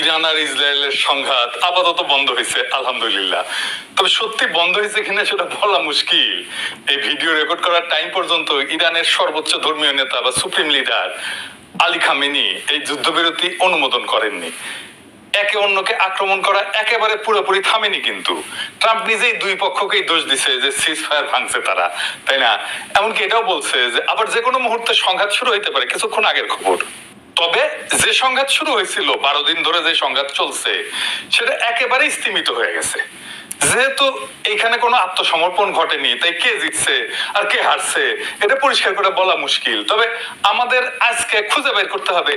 Iran আর ইসরায়েলের সংঘাত আপাতত বন্ধ হয়েছে, আলহামদুলিল্লাহ। তবে সত্যি বন্ধ হয়েছে কিনা সেটা বলা মুশকিল। এই ভিডিও রেকর্ড করার টাইম পর্যন্ত ইরানের সর্বোচ্চ ধর্মীয় নেতা বা সুপ্রিম লিডার আলী খামেনি এই যুদ্ধবিরতি অনুমোদন করেননি। একে অন্যকে আক্রমণ করা একেবারে পুরোপুরি থামেনি কিন্তু। ট্রাম্প নিজেই দুই পক্ষকেই দোষ দিছে যে সিজ ফায়ার ভাঙছে তারা, তাই না? এমনকি এটাও বলছে যে আবার যে কোনো মুহূর্তে সংঘাত শুরু হইতে পারে, কিছুক্ষণ আগের খবর। তবে যে সংঘাত শুরু হয়েছিল, বারো দিন ধরে যে সংঘাত চলছে, সেটা একেবারে স্তীমিত হয়ে গেছে। যেহেতু এখানে কোনো আত্মসমর্পণ ঘটেনি, তাই কে জিতছে আর কে হারছে, এটা পরিষ্কার করে বলা মুশকিল। তবে আমাদের আজকে খুঁজে বের করতে হবে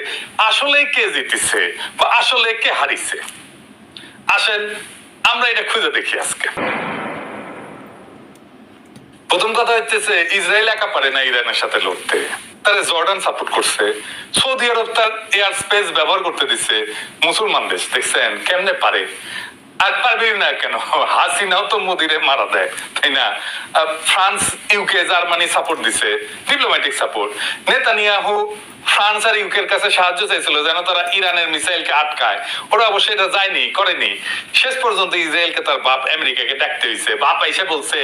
আসলে কে জিতেছে বা আসলে কে হারিছে? আসেন, আমরা এটা খুঁজে দেখি আজকে। প্রথম কথা হচ্ছে ইসরায়েল একা পারে না ইরানের সাথে লড়তে। জর্ডান সাপোর্ট করছে। সৌদি আরব তার এয়ার স্পেস ব্যবহার করতে দিছে। মুসলমান দেশ, দেখছেন? কেমনে পারে? আর পারবি না কেন? হাসিনাও তো মোদিরে মারা দেয়, তাই না? ফ্রান্স ইউকে জার্মানি সাপোর্ট দিছে। ডিপ্লোম্যাটিক সাপোর্ট নেতানিয়াহু ফ্রান্স আর ইউকের কাছে সাহায্য চাইছিল যেন তারা ইরানের মিসাইলকে আটকায়। ওরা অবশ্য এটা যায়নি, করেনি। শেষ পর্যন্ত ইসরায়েলকে তার বাপ আমেরিকাকে ডাকতে হয়েছে বাপ এসে বলছে,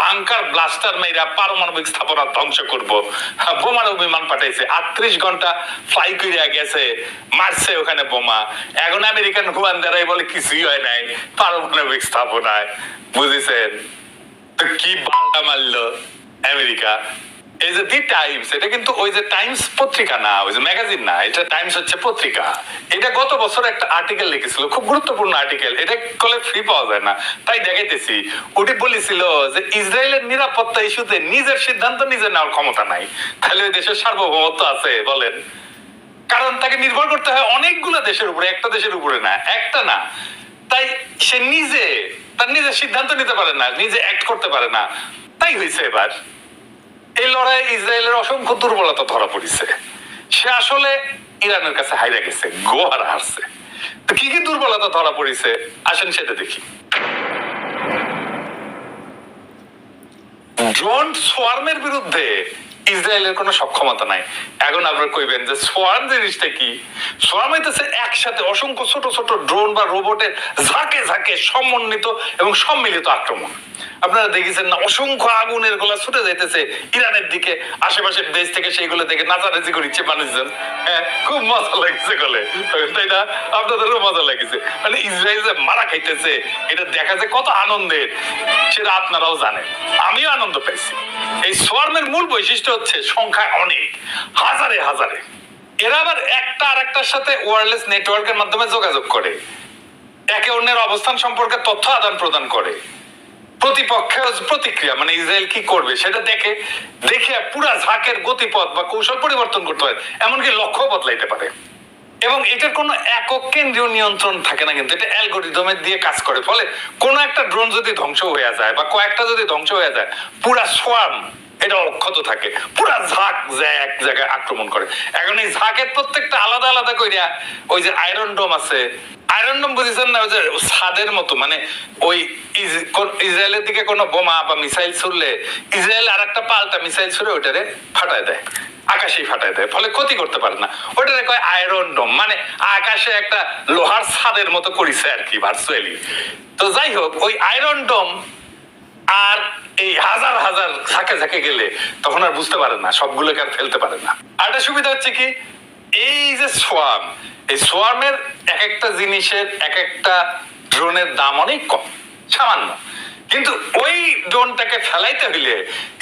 বাংকার ব্লাস্টার মেয়েরা পারমাণবিক স্থাপনা ধ্বংস করব। বোমার বিমান পাঠাইছে। আটত্রিশ ঘণ্টা ফ্লাই করিয়া গেছে, মারছে ওখানে বোমা। এখন আমেরিকান হুয়ান দ্বারাই বলে, কিছুই হয় নাই, পারমাণবিক স্থাপনায়। বুঝেছেন? তো কি বাংলা মারলো আমেরিকা? এই যে দি টাইমস এটা কিন্তু ওই যে টাইমস পত্রিকা না, ওই যে ম্যাগাজিন না, এটা টাইমস হচ্ছে পত্রিকা। এটা গত বছর একটা আর্টিকেল লিখেছিল, খুব গুরুত্বপূর্ণ আর্টিকেল এটা কলে ফ্রি পাওয়া যায় না, তাই দেখাইতেছি। ওটি বলেছিল যে ইসরায়েলের নিরাপত্তা ইস্যুতে নিজের সিদ্ধান্ত নিজে নেওয়ার ক্ষমতা নাই। তাহলে ওই দেশের সার্বভৌমত্ব আছে, বলেন। কারণ তাকে নির্ভর করতে হয় অনেকগুলো দেশের উপরে, একটা দেশের উপরে না, একটা না। তাই সে নিজে, তার নিজের সিদ্ধান্ত নিতে পারে না, নিজে অ্যাক্ট করতে পারে না। তাই হয়েছে এবার। এই লড়াই ইসরায়েলের অসংখ্য দুর্বলতা ধরা পড়েছে। সে আসলে ইরানের কাছে হাইরা গেছে গোহারা হারছে। তো কি কি দুর্বলতা ধরা পড়েছে? আসেন সেটা দেখি। ড্রোন সোয়ার্মের বিরুদ্ধে ইসরায়েলের কোনো সক্ষমতা নাই। এখন আপনারা কইবেন যে সোয়ার্ম জিনিসটা কি? সোয়ার্ম হইতেছে একসাথে অসংখ্য ছোট ছোট ড্রোন বা রোবটের ঝাঁকে ঝাঁকে সমন্বিত এবং সম্মিলিত আক্রমণ। আপনারা দেখেছেন না, অসংখ্য আগুনের গোলা ছুটে যাইতেছে ইরানের দিকে। আশেপাশের দেশ থেকে সেইগুলো দেখে নাচানাচি করিচ্ছে মানুষজন। হ্যাঁ খুব মজা লাগছে গলে। তাই না? আপনাদেরও মজা লাগছে। মানে ইসরায়েল যে মারা খাইতেছে, এটা দেখা যায় কত আনন্দের। সেটা আপনারাও জানেন আমিও আনন্দ পাইছি। এই সোয়ার্মের মূল বৈশিষ্ট্য হচ্ছে সংখ্যা অনেক, হাজারে হাজারে। এরা আবার একটা আরেকটার সাথে ওয়্যারলেস নেটওয়ার্কের মাধ্যমে যোগাযোগ করে। একে অন্যের অবস্থান সম্পর্কে তথ্য আদান প্রদান করে। প্রতিপক্ষের প্রতিক্রিয়া মানে ইসরায়েল কি করবে সেটা দেখে দেখে পুরা ঝাঁকের গতিপথ বা কৌশল পরিবর্তন করতে হয়। এমনকি লক্ষ্য বদলাইতে পারে। এবং এটার কোনো একক কেন্দ্রীয় নিয়ন্ত্রণ থাকে না কিন্তু, এটা অ্যালগোরিদমের দিয়ে কাজ করে। ফলে কোনো একটা ড্রোন যদি ধ্বংস হয়ে যায় বা কয়েকটা যদি ধ্বংস হয়ে যায়, পুরা সোয়ার্ম এটা অক্ষত থাকে। পুরা ঝাঁক এক জায়গায় আক্রমণ করে। এখন এই ঝাঁকের প্রত্যেকটা আলাদা আলাদা কইরা ওই যে আয়রন ডোম আছে। আয়রন ডোম বুঝেছেন না? ওই যে মতো মানে ওই ইসরায়েলের দিকে কোনো বোমা বা মিসাইল ছুড়লে ইসরায়েল আর একটা পাল্টা মিসাইল ছুড়ে ওইটারে ফাটায় দেয়। আকাশেই ফাটায় দেয়, ফলে ক্ষতি করতে পারে না। ওইটারে কয় আয়রন ডোম মানে আকাশে একটা লোহার ছাদের মতো করিছে আর কি ভার্চুয়ালি তো যাই হোক, ওই আয়রন ডোম আর এই হাজার হাজার ঝাঁকে ঝাঁকে গেলে তখন আর বুঝতে পারে না, সবগুলোকে আর ফেলতে পারে না। আর সুবিধা হচ্ছে কি, এই যে সোয়ার্ম, এই সোয়ার্মের এক একটা জিনিসের এক একটা ড্রোনের দাম অনেক কম, সামান্য। কিন্তু ওই ড্রোনটাকে ফেলাইতে হইলে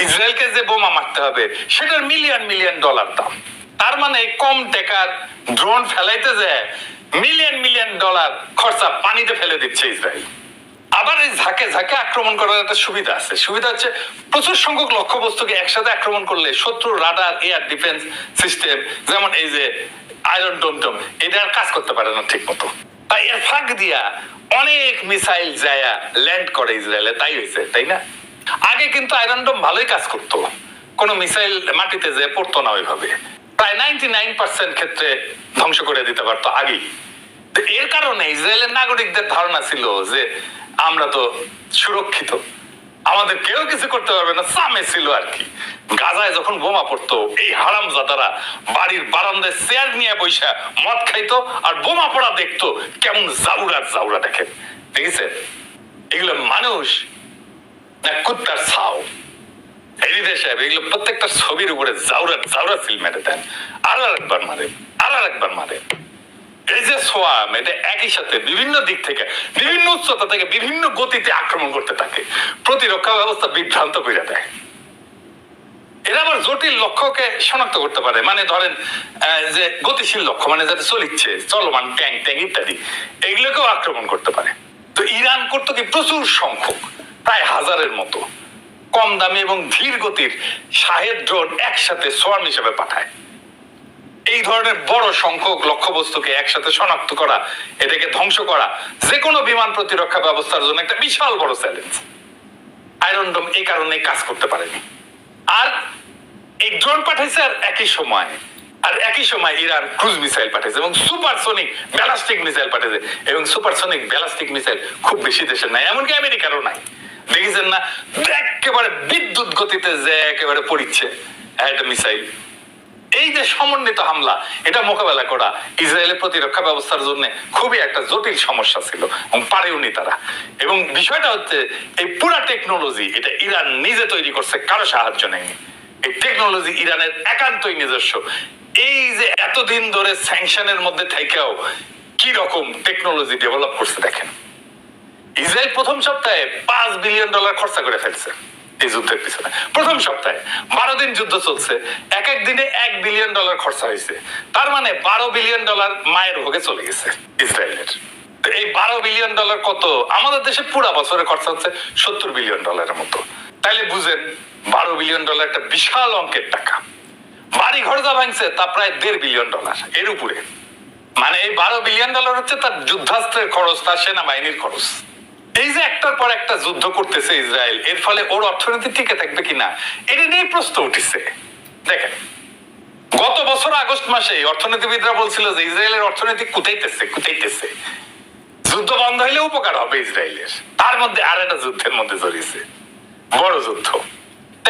ইসরায়েলকে যে বোমা মারতে হবে, সেটার মিলিয়ন মিলিয়ন ডলার দাম। তার মানে কম টাকার ড্রোন ফেলাইতে যায় মিলিয়ন মিলিয়ন ডলার খরচা পানিতে ফেলে দিচ্ছে ইসরায়েল। আবার এই ঝাঁকে ঝাঁকে আক্রমণ করার একটা সুবিধা আছে। সুবিধা হচ্ছে প্রচুর সংখ্যক লক্ষ্যবস্তুকে একসাথে আক্রমণ করলে শত্রু রাডার এয়ার ডিফেন্স সিস্টেম যেমন এই যে আয়রন টমটম এটা আর কাজ করতে পারে না ঠিক মতো তাই এর ফাঁক দিয়া অনেক মিসাইল যায়া ল্যান্ড করে ইসরায়েলে। তাই হয়েছে, তাই না? আগে কিন্তু আয়রন ডোম ভালোই কাজ করতো। কোনো মিসাইল মাটিতে যে পড়তো না ওইভাবে। প্রায় নাইনটি নাইন পার্সেন্ট ক্ষেত্রে ধ্বংস করে দিতে পারতো আগেই। এর কারণে ইসরায়েলের নাগরিকদের ধারণা ছিল যে আমরা তো সুরক্ষিত। আমাদের কেউ কিছু করতে পারবে না, সামে ছিল আর কি। গাজায় যখন বোমা পড়তো, এই হারাম জাদারা বাড়ির বারান্দায় চেয়ার নিয়ে বৈশা মদ খাইতো আর বোমা পড়া দেখতো, কেমন জাউরা জাউরা দেখেন দেখেছেন? এগুলো মানুষ না কুত্তার ছাও? এডিটার সাহেব, এগুলো প্রত্যেকটা ছবির উপরে জাউরা জাউরা ফিল্ম মেরে দেন। আর একবার মারে আর একবার মারে। যে সোয়াম এটা একই সাথে বিভিন্ন দিক থেকে, বিভিন্ন উচ্চতা থেকে বিভিন্ন গতিতে আক্রমণ করতে থাকে। প্রতিরক্ষা ব্যবস্থা বিভ্রান্ত করে দেয়। এরা আবার জটিল লক্ষ্যকে শনাক্ত করতে পারে। মানে ধরেন যে গতিশীল লক্ষ্য মানে যাতে চলিচ্ছে, চলমান ট্যাঙ্ক ট্যাঙ্ক ইত্যাদি এগুলোকেও আক্রমণ করতে পারে। তো ইরান করতো কি প্রচুর সংখ্যক, প্রায় হাজারের মতো। কম দামি এবং ধীর গতির শাহেদ ড্রোন একসাথে সোয়াম হিসেবে পাঠায়। এই ধরনের বড় সংখ্যক লক্ষ্যবস্তুকে একসাথে শনাক্ত করা, এটাকে ধ্বংস করা যে কোনো বিমান প্রতিরক্ষা ব্যবস্থার জন্য একটা বিশাল বড় চ্যালেঞ্জ। আয়রন ডোম এই কারণে কাজ করতে পারেনি। আর এই ড্রোন পাঠাইছে আর একই সময়। আর একই সময় ইরান ক্রুজ মিসাইল পাঠাইছে এবং সুপারসনিক ব্যালাস্টিক মিসাইল পাঠাইছে। এবং সুপারসনিক ব্যালাস্টিক মিসাইল খুব বেশি দেশের নাই, এমনকি আমেরিকারও নাই। দেখেছেন না? একেবারে বিদ্যুৎ গতিতে যে একেবারে পড়িচ্ছে, একটা মিসাইল এই যে সমন্বিত হামলা, এটা মোকাবেলা করা ইসরায়েলের প্রতিরক্ষা ব্যবস্থার জন্য খুবই একটা জটিল সমস্যা ছিল এবং পারেওনি তারা। এবং বিষয়টা হচ্ছে, এই পুরা টেকনোলজি এটা ইরান নিজে তৈরি করছে কারও সাহায্য নেয়নি। এই টেকনোলজি ইরানের একান্তই নিজস্ব। এই যে এতদিন ধরে স্যাংশনের মধ্যে থেকেও কি রকম টেকনোলজি ডেভেলপ করছে দেখেন। ইসরায়েল প্রথম সপ্তাহে পাঁচ বিলিয়ন ডলার খরচা করে ফেলছে। যুদ্ধের পিছনে। প্রথম সপ্তাহে বারো দিন যুদ্ধ চলছে। এক এক দিনে এক বিলিয়ন ডলার খরচা হয়েছে। তার মানে বারো বিলিয়ন ডলার মায়ের ভোগে চলে গেছে ইসরায়েলের। এই বারো বিলিয়ন ডলার কত? আমাদের দেশে পুরা বছরে খরচা হচ্ছে সত্তর বিলিয়ন ডলারের মতো। তাইলে বুঝেন, বারো বিলিয়ন ডলার একটা বিশাল অঙ্কের টাকা। বাড়ি ঘর যা ভাঙছে তা প্রায় দেড় বিলিয়ন ডলার এর উপরে। মানে এই বারো বিলিয়ন ডলার হচ্ছে তার যুদ্ধাস্ত্রের খরচ, তার সেনাবাহিনীর খরচ। এই যে একটার পর একটা যুদ্ধ করতেছে ইসরায়েল, এর ফলে ওর অর্থনীতি টিকে থাকবে কিনা, এটা নিয়ে প্রশ্ন উঠেছে। দেখেন, গত বছর আগস্ট মাসে অর্থনীতিবিদরা বলছিল যে ইসরায়েলের অর্থনীতি কুতাইতেছে কুতাইতেছে। যুদ্ধ বন্ধ হইলে উপকার হবে ইসরায়েলের। তার মধ্যে আর একটা যুদ্ধের মধ্যে জড়িয়েছে। বড় যুদ্ধ।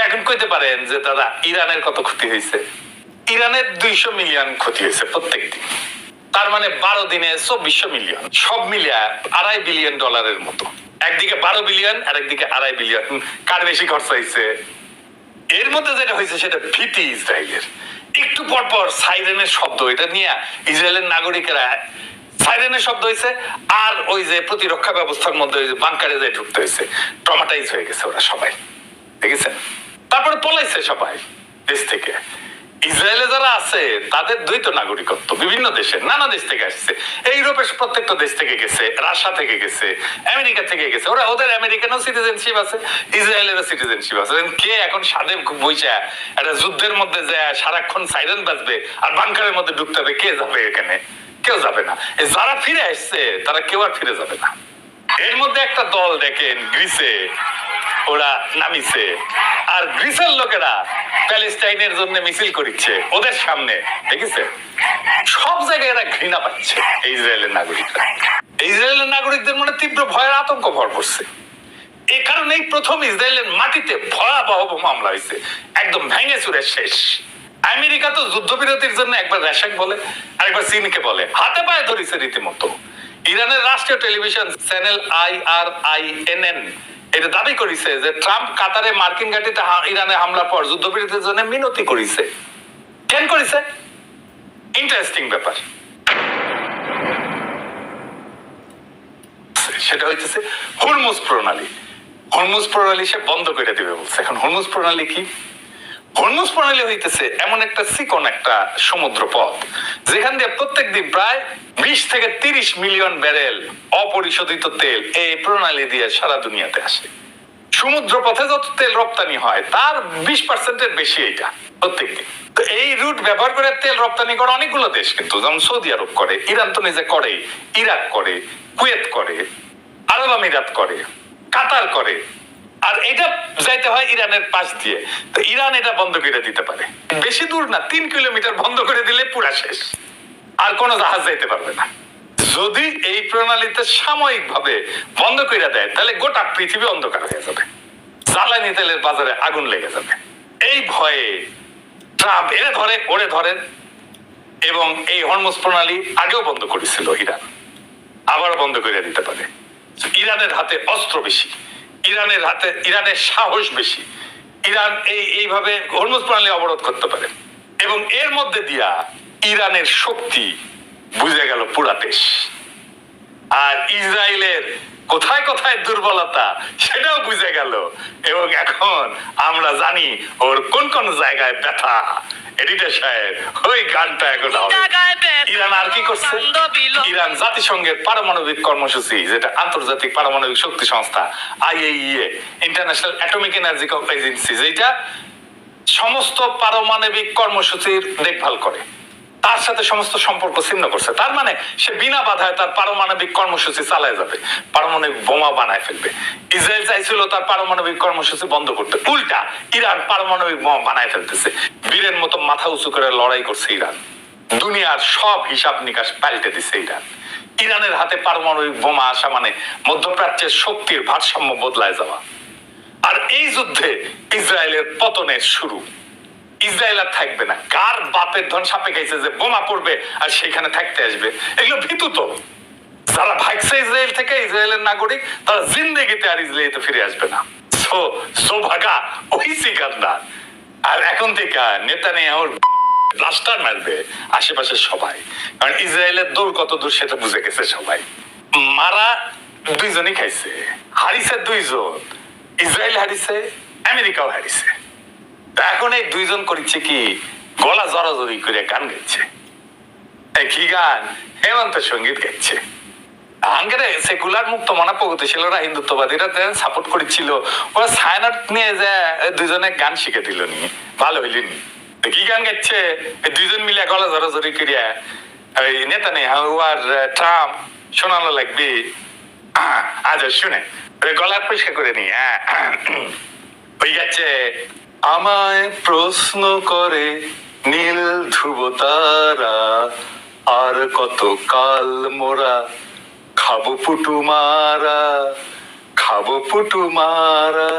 এখন কইতে পারেন যে দাদা, ইরানের কত ক্ষতি হয়েছে ইরানের দুইশো মিলিয়ন ক্ষতি হয়েছে প্রত্যেক দিন তার মানে বারো দিনে চব্বিশশো মিলিয়ন সব মিলিয়ে আড়াই বিলিয়ন ডলারের মতো। একদিকে বারো বিলিয়ন আর একদিকে আড়াই বিলিয়ন কার বেশি খরচ হয়েছে? এর মধ্যে যেটা হয়েছে সেটা ভীতি ইসরায়েলের। একটু পর পর সাইরেনের শব্দ, এটা নিয়ে ইসরায়েলের নাগরিকেরা সাইরেনের শব্দ হয়েছে, আর ওই যে প্রতিরক্ষা ব্যবস্থার মধ্যে বাংকারে যে ঢুকতে হয়েছে ট্রমাটাইজ হয়ে গেছে ওরা সবাই। দেখেছেন? তারপরে পলাইছে সবাই দেশ থেকে। ইসরায়েলে যারা আছে, তাদের দ্বৈত নাগরিকত্ব, বিভিন্ন দেশের, নানা দেশ থেকে আসছে। ইউরোপের প্রত্যেকটা দেশ থেকে গেছে, রাশিয়া থেকে গেছে, আমেরিকা থেকে গেছে। ওরা ওদের আমেরিকানও সিটিজেনশিপ আছে, ইসরায়েলেরও সিটিজেনশিপ আছে। কে এখন সাদে বইসা একটা যুদ্ধের মধ্যে যায় সারাক্ষণ সাইরেন বাজবে আর বাংকারের মধ্যে ঢুকতে হবে, কে যাবে এখানে? কেউ যাবে না। যারা ফিরে আসছে, তারা কেউ আর ফিরে যাবে না। এর মধ্যে একটা দল দেখেন, গ্রিসে, ওরা নামিছে। আর গ্রিসের লোকেরা প্যালেস্টাইনের জন্য মিছিল করিচ্ছে ওদের সামনে, দেখেছে? সব জায়গায় এরা ঘৃণা পাচ্ছে ইসরায়েলের নাগরিকরা। ইসরায়েলের নাগরিকদের মনে তীব্র ভয়ের আতঙ্ক ভর করছে। এ কারণেই প্রথম ইসরায়েলের মাটিতে ভয়াবহ মামলা হয়েছে। একদম ভেঙে চুরে শেষ। আমেরিকা তো যুদ্ধবিরতির জন্য একবার রেশাক বলে, আরেকবার চীনকে বলে। হাতে পায়ে ধরেছে রীতিমতো। ইরানের রাষ্ট্রীয় television channel I R I N N এটা দাবি করেছে যে ট্রাম্প কাতারে মার্কিন ঘাটিতে ইরানে হামলার পর যুদ্ধবিরতির জন্য মিনতি করেছে। কেন করেছে? ইন্টারেস্টিং ব্যাপার। সেটা হইতেছে হরমুজ প্রণালী। হরমুজ প্রণালী সে বন্ধ করে দিবে বলছে। এখন হরমুজ প্রণালী কি? হরমুজ প্রণালী হইতেছে এমন একটা চিকন একটা সমুদ্র পথ যেখান দিয়ে প্রত্যেকদিন প্রায় বিশ থেকে তিরিশ মিলিয়ন ব্যারেল অপরিশোধিত তেল এই প্রণালী দিয়ে সারা দুনিয়াতে আসে। সমুদ্র পথে যত তেল রপ্তানি হয়, তার বিশ পার্সেন্টের বেশি এটা প্রত্যেকদিন। তো এই রুট ব্যবহার করে তেল রপ্তানি করে অনেকগুলো দেশ কিন্তু, যেমন সৌদি আরব করে, ইরান তো নিজে করে ইরাক করে, কুয়েত করে, আরব আমিরাত করে, কাতার করে আর এটা যাইতে হয় ইরানের পাশ দিয়ে। তো ইরান এটা বন্ধ করে দিতে পারে। বেশি দূর না, তিন কিলোমিটার বন্ধ করে দিলে পুরা শেষ। আর কোনো জাহাজ যাইতে পারবে না। যদি এই প্রণালীতে সাময়িক ভাবে বন্ধ করে দেয়, তাহলে গোটা পৃথিবী অন্ধকার হয়ে যাবে। জ্বালানি তেলের বাজারে আগুন লেগে যাবে। এই ভয়ে ট্রাম্প এরে ধরে, ওরে ধরেন এবং এই হরমোজ প্রণালী আগেও বন্ধ করেছিল ইরান। আবার বন্ধ করে দিতে পারে। ইরানের হাতে অস্ত্র বেশি। ইরানের হাতে, ইরানের সাহস বেশি। ইরান এই, এইভাবে হরমুজ প্রণালী অবরোধ করতে পারে। এবং এর মধ্যে দিয়া ইরানের শক্তি বুঝে গেল পুরা দেশ। আর ইসরায়েলের কোথায় কোথায় দুর্বলতা, সেটাও বুঝে গেল। এবং এখন আমরা জানি ওর কোন কোন জায়গায় ব্যথা। এডিটর সাহেব, ওই গানটা এখন ইরান আর কি করছে? ইরান জাতিসংঘের পারমাণবিক কর্মসূচি যেটা আন্তর্জাতিক পারমাণবিক শক্তি সংস্থা IAEA International Atomic Energy Agency যেটা সমস্ত পারমাণবিক কর্মসূচির দেখভাল করে। তার সাথে সমস্ত সম্পর্ক ছিন্ন করছে। তার মানে সে বিনা বাধায় তার পারমাণবিক কর্মসূচি চালায় যাবে। পারমাণবিক বোমা বানায় ফেলবে। ইসরায়েল চাইছিল তার পারমাণবিক কর্মসূচি বন্ধ করতে। উল্টা ইরান পারমাণবিক বোমা বানায় ফেলতেছে। বীরের মতো মাথা উঁচু করে লড়াই করছে ইরান। দুনিয়ার সব হিসাব নিকাশ পাল্টে দিছে ইরান ইরানের হাতে পারমাণবিক বোমা আসা মানে মধ্যপ্রাচ্যের শক্তির ভারসাম্য বদলায় যাওয়া। আর এই যুদ্ধে ইসরায়েলের পতনের শুরু। ইসরায়েল আর থাকবে না। কার বাপের ধন সাপে খাইছে যে বোমা পড়বে আর সেখানে থাকতে আসবে? এগুলো ভীতু তো। যারা ভাগছে ইসরায়েল থেকে, ইসরায়েলের নাগরিক, তারা জিন্দেগিতে আর ইসরায়েলিতে ফিরে আসবে না। সো সো ভাগা ওই সিকান্দার। আর এখন থেকে নেতা নিয়ে ওর ব্লাস্টার মারবে আশেপাশের সবাই। কারণ ইসরায়েলের দূর কত দূর সেটা বুঝে গেছে সবাই। মারা দুইজনই খাইছে। হারিছে দুইজন। ইসরায়েল হারিছে, আমেরিকাও হারিছে। এখন এই দুইজন করেছে কি? গলা জড়াজড়ি করে গান গাইছে। কি গান? হেমন্ত সংগীত গাইছে। আঙ্গেরে সেকুলার মুক্ত মনা হিন্দুত্ববাদীরা সাপোর্ট করেছিল, ওরা সায়নাট নিয়ে যে দুজনে গান শিখে দিল নি। ভালো হইলি নি। তো কি গান গাইছে দুইজন মিলে গলা জড়াজড়ি করিয়া ওই নেতা নেই আর শোনানো লাগবে আজ শুনে পরিষ্কার করে নি ওই গেছে আমায় প্রশ্ন করে নীল ধ্রুব তারা আর কত কাল মোরা খাব পুটু মারা খাব পুটু মারা